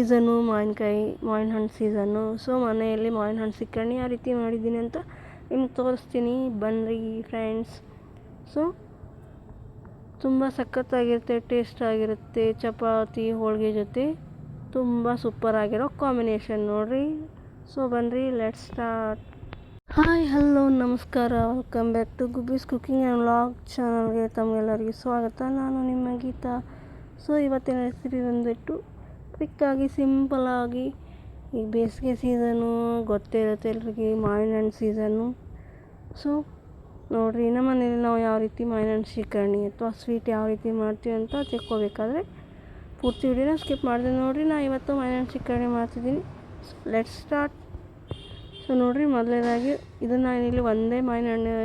Season ಮಾವಿನಕಾಯಿ ಮಾವಿನ ಹಣ್ಣು ಸೀಸನ್ನು ಸೊ, ಮನೆಯಲ್ಲಿ ಮಾವಿನ ಹಣ್ಣು ಸಿಕ್ಕಣ್ಣಿ ಯಾವ ರೀತಿ ಮಾಡಿದ್ದೀನಿ ಅಂತ ನಿಮ್ಗೆ ತೋರಿಸ್ತೀನಿ. ಬನ್ನಿರಿ ಫ್ರೆಂಡ್ಸ್. ಸೊ, ತುಂಬ ಸಖತ್ತಾಗಿರುತ್ತೆ, ಟೇಸ್ಟ್ ಆಗಿರುತ್ತೆ. ಚಪಾತಿ, ಹೋಳಿಗೆ ಜೊತೆ ತುಂಬ ಸೂಪರ್ ಆಗಿರೋ ಕಾಂಬಿನೇಷನ್ ನೋಡಿರಿ. ಸೊ ಬನ್ನಿರಿ ಲೆಟ್ ಸ್ಟಾರ್ಟ್ ಹಾಯ್ ಹಲೋ ನಮಸ್ಕಾರ. Welcome back to Gubbi's cooking and vlog ಚಾನಲ್ಗೆ ತಮಗೆಲ್ಲರಿಗೂ ಸ್ವಾಗತ. ನಾನು ನಿಮ್ಮ ಗೀತಾ. ಸೊ, ಇವತ್ತಿನ ರೆಸಿಪಿ ಬಂದುಬಿಟ್ಟು ಕ್ವಿಕ್ಕಾಗಿ ಸಿಂಪಲಾಗಿ ಈ ಬೇಸಿಗೆ ಸೀಸನು ಗೊತ್ತೇ ಇರುತ್ತೆ ಎಲ್ರಿಗೆ ಮಾವಿನ ಹಣ್ಣು ಸೀಸನ್ನು ಸೊ ನೋಡಿರಿ ನಮ್ಮ ಮನೇಲಿ ನಾವು ಯಾವ ರೀತಿ ಮಾವಿನ ಹಣ್ಣು ಶ್ರೀಕರ್ಣಿ ಅಥವಾ ಸ್ವೀಟ್ ಯಾವ ರೀತಿ ಮಾಡ್ತೀವಿ ಅಂತ ತಿಳ್ಕೊಬೇಕಾದ್ರೆ ಪೂರ್ತಿ ವಿಡಿಯೋನ ಸ್ಕಿಪ್ ಮಾಡಿದೆ ನೋಡಿರಿ. ನಾ ಇವತ್ತು ಮಾವಿನ ಹಣ್ಣು ಶ್ರೀಕರ್ಣಿ ಮಾಡ್ತಿದ್ದೀನಿ. ಲೆಟ್ ಸ್ಟಾರ್ಟ್ ಸೊ ನೋಡಿರಿ, ಮೊದಲನೇದಾಗಿ ಇದನ್ನು ನಾನಿಲ್ಲಿ ಒಂದೇ ಮಾವಿನ ಹಣ್ಣು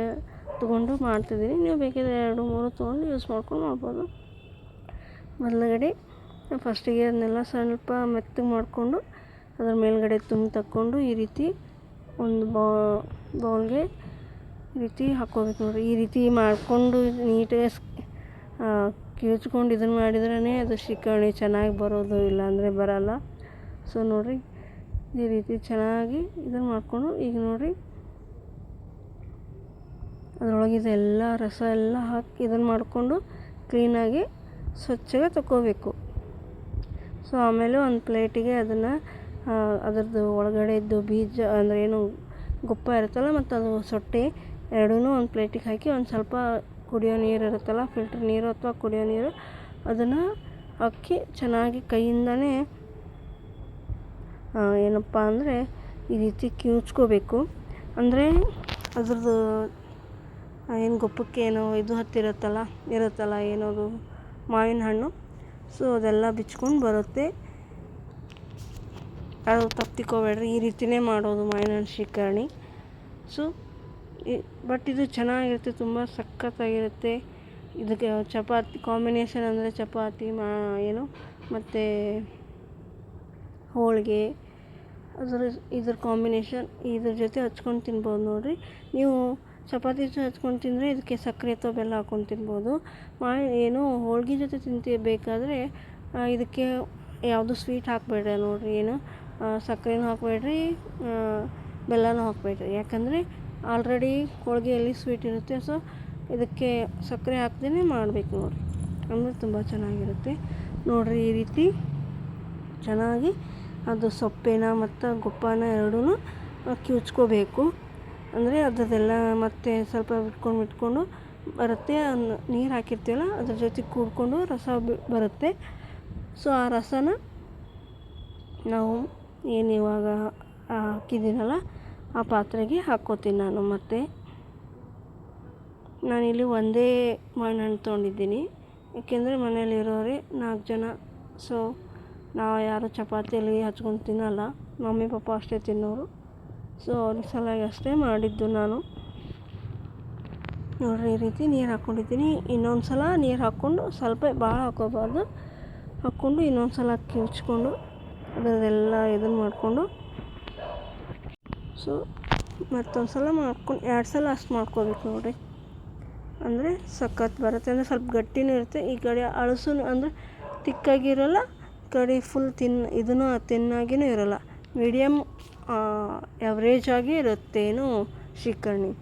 ತೊಗೊಂಡು ಮಾಡ್ತಿದ್ದೀನಿ. ನೀವು ಬೇಕಿದ್ರೆ ಎರಡು, ಮೂರು ತೊಗೊಂಡು ಯೂಸ್ ಮಾಡ್ಕೊಂಡು ಮಾಡ್ಬೋದು. ಮೊದಲಗಡೆ ಫಸ್ಟಿಗೆ ಅದನ್ನೆಲ್ಲ ಸ್ವಲ್ಪ ಮೆತ್ತಗೆ ಮಾಡಿಕೊಂಡು ಅದರ ಮೇಲ್ಗಡೆ ತುಂಬಿ ತಕ್ಕೊಂಡು ಈ ರೀತಿ ಒಂದು ಬೌಲ್ಗೆ ಈ ರೀತಿ ಹಾಕ್ಕೋಬೇಕು ನೋಡಿರಿ. ಈ ರೀತಿ ಮಾಡಿಕೊಂಡು ನೀಟಾಗಿ ಕಿವುಚ್ಕೊಂಡು ಇದನ್ನು ಮಾಡಿದ್ರೇ ಅದು ಶ್ರೀಕರ್ಣಿ ಚೆನ್ನಾಗಿ ಬರೋದು ಇಲ್ಲಾಂದರೆ ಬರಲ್ಲ. ಸೊ ನೋಡಿರಿ ಈ ರೀತಿ ಚೆನ್ನಾಗಿ ಇದನ್ನು ಮಾಡಿಕೊಂಡು ಈಗ ನೋಡಿರಿ, ಅದರೊಳಗೆ ಇದೆಲ್ಲ ರಸ ಎಲ್ಲ ಹಾಕಿ ಇದನ್ನು ಮಾಡಿಕೊಂಡು ಕ್ಲೀನಾಗಿ ಸ್ವಚ್ಛಗೆ ತಗೋಬೇಕು ಸೊ ಆಮೇಲೆ ಒಂದು ಪ್ಲೇಟಿಗೆ ಅದನ್ನು ಅದರದ್ದು ಒಳಗಡೆ ಇದ್ದು ಬೀಜ ಅಂದರೆ ಏನು ಗೊಪ್ಪ ಇರುತ್ತಲ್ಲ ಮತ್ತು ಅದು ಸೊಟ್ಟೆ ಎರಡೂ ಒಂದು ಪ್ಲೇಟಿಗೆ ಹಾಕಿ ಒಂದು ಸ್ವಲ್ಪ ಕುಡಿಯೋ ನೀರು ಇರುತ್ತಲ್ಲ, ಫಿಲ್ಟರ್ ನೀರು ಅಥವಾ ಕುಡಿಯೋ ನೀರು ಅದನ್ನು ಹಾಕಿ ಚೆನ್ನಾಗಿ ಕೈಯಿಂದನೇ ಏನಪ್ಪ ಅಂದರೆ ಈ ರೀತಿ ಕಿವುಚ್ಕೋಬೇಕು. ಅಂದರೆ ಅದ್ರದ್ದು ಏನು ಗೊಪ್ಪಕ್ಕೆ ಏನೋ ಇದು ಹತ್ತಿರುತ್ತಲ್ಲ, ಇರುತ್ತಲ್ಲ, ಏನದು ಮಾವಿನ ಹಣ್ಣು. ಸೊ ಅದೆಲ್ಲ ಬಿಚ್ಕೊಂಡು ಬರುತ್ತೆ. ಅದು ತಪ್ಪಿಕೋಬೇಡ್ರಿ. ಈ ರೀತಿಯೇ ಮಾಡೋದು ಮಾವಿನ ಹಣ್ಣು ಶ್ರೀಕರ್ಣಿ ಸೊ ಬಟ್ ಇದು ಚೆನ್ನಾಗಿರುತ್ತೆ, ತುಂಬ ಸಖತ್ತಾಗಿರುತ್ತೆ. ಇದಕ್ಕೆ ಚಪಾತಿ ಕಾಂಬಿನೇಷನ್ ಅಂದರೆ ಚಪಾತಿ, ಮಾ, ಏನು, ಮತ್ತು ಹೋಳಿಗೆ, ಅದರ, ಇದ್ರ ಕಾಂಬಿನೇಷನ್ ಇದ್ರ ಜೊತೆ ಹಚ್ಕೊಂಡು ತಿನ್ಬೋದು ನೋಡಿರಿ. ನೀವು ಚಪಾತಿ ಹಚ್ಕೊಂಡು ತಿಂದರೆ ಇದಕ್ಕೆ ಸಕ್ಕರೆ ಅಥವಾ ಬೆಲ್ಲ ಹಾಕ್ಕೊಂಡು ತಿನ್ಬೋದು. ಮಾ, ಏನು, ಹೋಳ್ಗೆ ಜೊತೆ ತಿಂತಿಬೇಕಾದ್ರೆ ಇದಕ್ಕೆ ಯಾವುದು ಸ್ವೀಟ್ ಹಾಕಬೇಡ್ರಿ ನೋಡಿರಿ, ಏನು ಸಕ್ಕರೆನೂ ಹಾಕಬೇಡ್ರಿ ಬೆಲ್ಲನೂ ಹಾಕಬೇಡ್ರಿ. ಯಾಕಂದರೆ ಆಲ್ರೆಡಿ ಹೋಳಿಗೆಯಲ್ಲಿ ಸ್ವೀಟ್ ಇರುತ್ತೆ ಸೊ ಇದಕ್ಕೆ ಸಕ್ಕರೆ ಹಾಕ್ದೇ ಮಾಡಬೇಕು ನೋಡಿರಿ. ಅಂದರೆ ತುಂಬ ಚೆನ್ನಾಗಿರುತ್ತೆ. ನೋಡಿರಿ ಈ ರೀತಿ ಚೆನ್ನಾಗಿ ಅದು ಸೊಪ್ಪೇನ ಮತ್ತು ಗೊಪ್ಪನ ಎರಡೂ ಕಿವುಚ್ಕೋಬೇಕು. ಅಂದರೆ ಅದರದೆಲ್ಲ ಮತ್ತೆ ಸ್ವಲ್ಪ ಬಿಟ್ಕೊಂಡು ಬಿಟ್ಕೊಂಡು ಬರುತ್ತೆ. ನೀರು ಹಾಕಿರ್ತೀವಲ್ಲ, ಅದ್ರ ಜೊತೆ ಕೂಡ್ಕೊಂಡು ರಸ ಬರುತ್ತೆ. ಸೊ ಆ ರಸನ ನಾವು ಏನು ಇವಾಗ ಹಾಕಿದ್ದೀನಲ್ಲ, ಆ ಪಾತ್ರೆಗೆ ಹಾಕ್ಕೋತೀನಿ ನಾನು ಮತ್ತೆ. ನಾನಿಲ್ಲಿ ಒಂದೇ ಹಣ್ಣು ತೊಗೊಂಡಿದ್ದೀನಿ. ಏಕೆಂದರೆ ಮನೇಲಿರೋರೆ ನಾಲ್ಕು ಜನ ಸೊ ನಾವು ಯಾರು ಚಪಾತಿಯಲ್ಲಿ ಹಚ್ಕೊಂಡು ತಿನ್ನಲ್ಲ. ಮಮ್ಮಿ, ಪಪ್ಪ ಅಷ್ಟೇ ತಿನ್ನೋರು. ಸೊ, ಒಂದು ಸಲಾಗಿ ಅಷ್ಟೇ ಮಾಡಿದ್ದು ನಾನು. ನೋಡ್ರಿ, ಈ ರೀತಿ ನೀರು ಹಾಕ್ಕೊಂಡಿದ್ದೀನಿ ಇನ್ನೊಂದು ಸಲ ನೀರು ಹಾಕ್ಕೊಂಡು ಸ್ವಲ್ಪ ಭಾಳ ಹಾಕೋಬಾರ್ದು ಹಾಕ್ಕೊಂಡು ಇನ್ನೊಂದು ಸಲ ಕಿವುಚ್ಕೊಂಡು ಅದರದೆಲ್ಲ ಇದನ್ನು ಮಾಡಿಕೊಂಡು. ಸೊ, ಮತ್ತೊಂದು ಸಲ ಮಾಡ್ಕೊಂಡು, ಎರಡು ಸಲ ಅಷ್ಟು ಮಾಡ್ಕೋಬೇಕು ನೋಡಿರಿ. ಅಂದರೆ ಸಖತ್ ಬರುತ್ತೆ. ಅಂದರೆ ಸ್ವಲ್ಪ ಗಟ್ಟಿನೂ ಇರುತ್ತೆ. ಈ ಕಡೆ ಅಳಸು ಅಂದರೆ ತಿಕ್ಕಾಗಿರೋಲ್ಲ ಕಡೆ ಫುಲ್ ತಿನ್, ಇದನ್ನು ತಿನ್ನಾಗಿಯೂ ಇರೋಲ್ಲ. ಮೀಡಿಯಮ್ ಎವ್ರೇಜ್ ಆಗಿ ಇರುತ್ತೇನು ಶ್ರೀಕರ್ಣಿ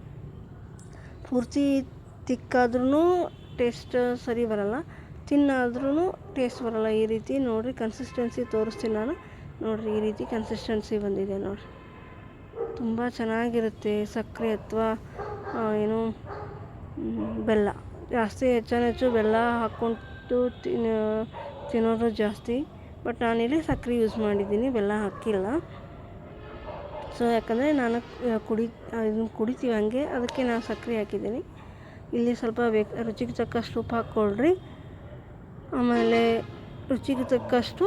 ಪೂರ್ತಿ ತಿಕ್ಕಾದ್ರೂ ಟೇಸ್ಟ್ ಸರಿ ಬರಲ್ಲ. ತಿನ್ನಾದ್ರೂ ಟೇಸ್ಟ್ ಬರಲ್ಲ. ಈ ರೀತಿ ನೋಡಿರಿ ಕನ್ಸಿಸ್ಟೆನ್ಸಿ ತೋರಿಸ್ತೀನಿ ನಾನು. ನೋಡಿರಿ, ಈ ರೀತಿ ಕನ್ಸಿಸ್ಟೆನ್ಸಿ ಬಂದಿದೆ ನೋಡಿರಿ. ತುಂಬ ಚೆನ್ನಾಗಿರುತ್ತೆ ಸಕ್ಕರೆ ಅಥವಾ ಏನು ಬೆಲ್ಲ. ಜಾಸ್ತಿ ಹೆಚ್ಚು ಬೆಲ್ಲ ಹಾಕ್ಕೊಂಡು ತಿನ್ನ ತಿನ್ನೋದು ಜಾಸ್ತಿ. ಬಟ್ ನಾನಿಲ್ಲಿ ಸಕ್ಕರೆ ಯೂಸ್ ಮಾಡಿದ್ದೀನಿ, ಬೆಲ್ಲ ಹಾಕಿಲ್ಲ. ಸೊ ಯಾಕಂದರೆ ನಾನು ಕುಡಿ ಇದನ್ನು ಕುಡಿತೀವಿ ಹಂಗೆ, ಅದಕ್ಕೆ ನಾನು ಸಕ್ಕರೆ ಹಾಕಿದ್ದೀನಿ. ಇಲ್ಲಿ ಸ್ವಲ್ಪ ಬೇಕು, ರುಚಿಗೆ ತಕ್ಕಷ್ಟು ಉಪ್ಪು ಹಾಕ್ಕೊಳ್ರಿ. ಆಮೇಲೆ ರುಚಿಗೆ ತಕ್ಕಷ್ಟು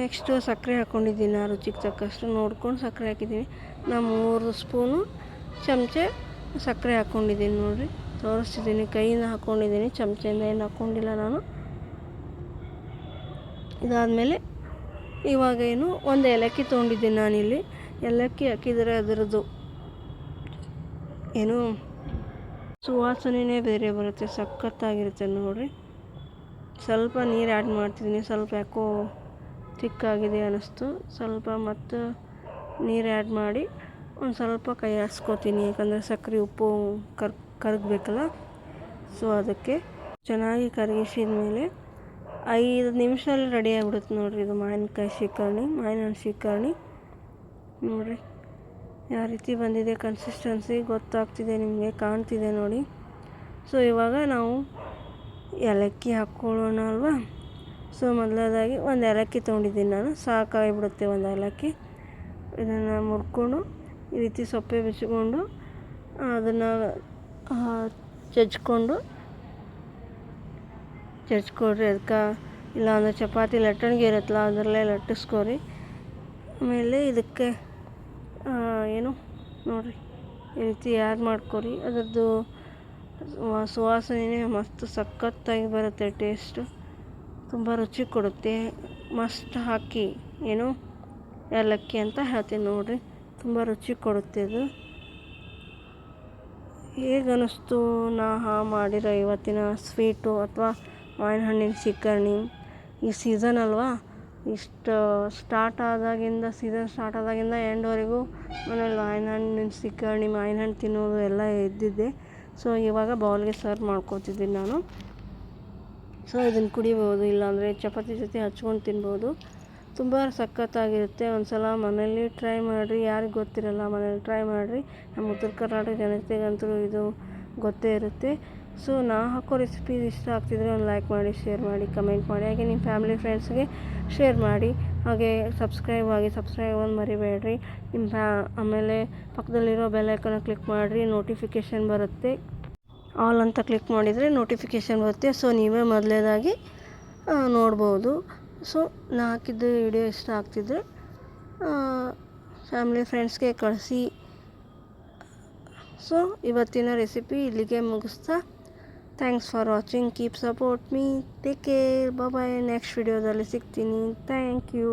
ನೆಕ್ಸ್ಟು ಸಕ್ಕರೆ ಹಾಕ್ಕೊಂಡಿದ್ದೀನಿ ನಾನು ರುಚಿಗೆ ತಕ್ಕಷ್ಟು. ನೋಡ್ಕೊಂಡು ಸಕ್ಕರೆ ಹಾಕಿದ್ದೀನಿ. ನಾನು ಮೂರು ಸ್ಪೂನು ಚಮಚೆ ಸಕ್ಕರೆ ಹಾಕ್ಕೊಂಡಿದ್ದೀನಿ ನೋಡಿರಿ. ತೋರಿಸ್ತಿದ್ದೀನಿ, ಕೈಯಿಂದ ಹಾಕ್ಕೊಂಡಿದ್ದೀನಿ ಚಮಚೆಯಿಂದ ಏನು ಹಾಕ್ಕೊಂಡಿಲ್ಲ ನಾನು. ಇದಾದಮೇಲೆ ಇವಾಗ ಏನು, ಒಂದು ಏಲಕ್ಕಿ ತೊಗೊಂಡಿದ್ದೀನಿ ನಾನಿಲ್ಲಿ. ಏಲಕ್ಕಿ ಹಾಕಿದರೆ ಅದರದ್ದು ಏನು ಸುವಾಸನೆಯೇ ಬೇರೆ ಬರುತ್ತೆ, ಸಖತ್ತಾಗಿರುತ್ತೆ ನೋಡಿರಿ. ಸ್ವಲ್ಪ ನೀರು ಆ್ಯಡ್ ಮಾಡ್ತಿದ್ದೀನಿ, ಸ್ವಲ್ಪ ಯಾಕೋ ತಿಕ್ಕಾಗಿದೆ ಅನ್ನಿಸ್ತು ಸ್ವಲ್ಪ ಮತ್ತು ನೀರು ಆ್ಯಡ್ ಮಾಡಿ ಒಂದು ಸ್ವಲ್ಪ ಕೈ ಆಡಿಸ್ಕೋತೀನಿ ಯಾಕಂದರೆ ಸಕ್ಕರೆ ಉಪ್ಪು ಕರ್, ಕರಗಬೇಕಲ್ಲ. ಸೊ ಅದಕ್ಕೆ ಚೆನ್ನಾಗಿ ಕರಗಿಸಿದ ಮೇಲೆ ಐದು ನಿಮಿಷದಲ್ಲಿ ರೆಡಿ ಆಗಿಬಿಡುತ್ತೆ ನೋಡಿರಿ ಇದು ಮಾವಿನಕಾಯಿ ಶೀಕರ್ಣಿ ಮಾವಿನ ಹಣ್ಣು ಶೀಕರ್ಣಿ ನೋಡಿರಿ, ಯಾವ ರೀತಿ ಬಂದಿದೆ ಕನ್ಸಿಸ್ಟೆನ್ಸಿ ಗೊತ್ತಾಗ್ತಿದೆ ನಿಮಗೆ, ಕಾಣ್ತಿದೆ ನೋಡಿ. ಸೊ ಇವಾಗ ನಾವು ಏಲಕ್ಕಿ ಹಾಕ್ಕೊಳ್ಳೋಣ ಅಲ್ವಾ? ಸೊ ಮೊದಲದಾಗಿ ಒಂದು ಏಲಕ್ಕಿ ತೊಗೊಂಡಿದ್ದೀನಿ ನಾನು. ಸಾಕಾಗಿಬಿಡುತ್ತೆ ಒಂದು ಏಲಕ್ಕಿ. ಇದನ್ನು ಮುರ್ಕೊಂಡು ಈ ರೀತಿ ಸೊಪ್ಪೆ ಬಿಚ್ಚಿಕೊಂಡು ಅದನ್ನು ಜಜ್ಕೊಂಡು ಜಜ್ಕೊಡ್ರಿ ಅದಕ್ಕೆ ಇಲ್ಲಾಂದ್ರೆ ಚಪಾತಿ, ಲಟ್ಟಣಿಗೆ ಇರುತ್ತಲ್ಲ ಅದರಲ್ಲೇ ಲಟ್ಟಿಸ್ಕೊರಿ. ಆಮೇಲೆ ಇದಕ್ಕೆ ಏನು ನೋಡಿರಿ, ಈ ರೀತಿ ಯಾರು ಮಾಡ್ಕೊರಿ. ಅದರದ್ದು ಸುವಾಸನೆ ಮಸ್ತ್ ಸಖತ್ತಾಗಿ ಬರುತ್ತೆ, ಟೇಸ್ಟು. ತುಂಬ ರುಚಿ ಕೊಡುತ್ತೆ. ಮಸ್ತ್ ಹಾಕಿ, ಏನು ಏಲಕ್ಕಿ ಅಂತ ಹೇಳ್ತೀನಿ ನೋಡಿರಿ. ತುಂಬ ರುಚಿ ಕೊಡುತ್ತೆ ಅದು ಹೇಗೆ ನಾ ಹಾ ಮಾಡಿರೋ ಇವತ್ತಿನ ಸ್ವೀಟು ಅಥವಾ ಮಾವಿನ ಹಣ್ಣಿನ ಸೀಕರ್ಣಿ ಈ ಸೀಸನ್ ಅಲ್ವಾ? ಇಷ್ಟು ಸ್ಟಾರ್ಟ್ ಆದಾಗಿಂದ ಸೀಸನ್ ಸ್ಟಾರ್ಟ್ ಆದಾಗಿಂದ ಎಂಡ್ವರೆಗೂ ಮನೇಲಿ ಮಾವಿನ ಹಣ್ಣಿನ ಸೀಕರ್ಣಿ ಮಾವಿನ ಹಣ್ಣು ತಿನ್ನೋದು ಎಲ್ಲ ಇದ್ದಿದ್ದೆ. ಸೊ ಇವಾಗ ಬೌಲ್ಗೆ ಸರ್ವ್ ಮಾಡ್ಕೊತಿದ್ದೀನಿ ನಾನು. ಸೊ ಇದನ್ನು ಕುಡಿಬೋದು, ಇಲ್ಲಾಂದರೆ ಚಪಾತಿ ಜೊತೆ ಹಚ್ಕೊಂಡು ತಿನ್ಬೋದು. ತುಂಬ ಸಖತ್ತಾಗಿರುತ್ತೆ. ಒಂದು ಸಲ ಮನೇಲಿ ಟ್ರೈ ಮಾಡಿರಿ. ಯಾರಿಗೆ ಗೊತ್ತಿರಲ್ಲ, ಮನೇಲಿ ಟ್ರೈ ಮಾಡಿರಿ. ನಮ್ಮ ಉತ್ತರ ಕರ್ನಾಟಕ ಜನತೆಗಂತೂ ಇದು ಗೊತ್ತೇ ಇರುತ್ತೆ. ಸೊ ನಾ ಹಾಕೋ ರೆಸಿಪಿ ಇಷ್ಟ ಆಗ್ತಿದ್ರೆ ಒಂದು ಲೈಕ್ ಮಾಡಿ ಶೇರ್ ಮಾಡಿ ಕಮೆಂಟ್ ಮಾಡಿ. ಹಾಗೆ ನಿಮ್ಮ ಫ್ಯಾಮಿಲಿ ಫ್ರೆಂಡ್ಸ್ಗೆ ಶೇರ್ ಮಾಡಿ. ಹಾಗೆ ಸಬ್ಸ್ಕ್ರೈಬ್ ಆಗಿ ಸಬ್ಸ್ಕ್ರೈಬ್ ಒಂದು ಮರಿಬೇಡ್ರಿ. ನಿಮ್ಮ ಫ್ಯಾ ಆಮೇಲೆ ಪಕ್ಕದಲ್ಲಿರೋ ಬೆಲ್ಲೈಕನ್ನ ಕ್ಲಿಕ್ ಮಾಡಿರಿ ನೋಟಿಫಿಕೇಷನ್ ಬರುತ್ತೆ. ಆಲ್ ಅಂತ ಕ್ಲಿಕ್ ಮಾಡಿದರೆ ನೋಟಿಫಿಕೇಷನ್ ಬರುತ್ತೆ. ಸೊ ನೀವೇ ಮೊದಲೇದಾಗಿ ನೋಡ್ಬೋದು. ಸೊ ನಾ ಹಾಕಿದ್ದು ವಿಡಿಯೋ ಇಷ್ಟ ಆಗ್ತಿದ್ರೆ ಫ್ಯಾಮಿಲಿ ಫ್ರೆಂಡ್ಸ್ಗೆ ಕಳಿಸಿ. ಸೊ ಇವತ್ತಿನ ರೆಸಿಪಿ ಇಲ್ಲಿಗೆ ಮುಗಿಸ್ತಾ. Thanks for watching keep support me take care bye next ವಿಡಿಯೋದಲ್ಲಿ ಸಿಗ್ತೀನಿ. Thank you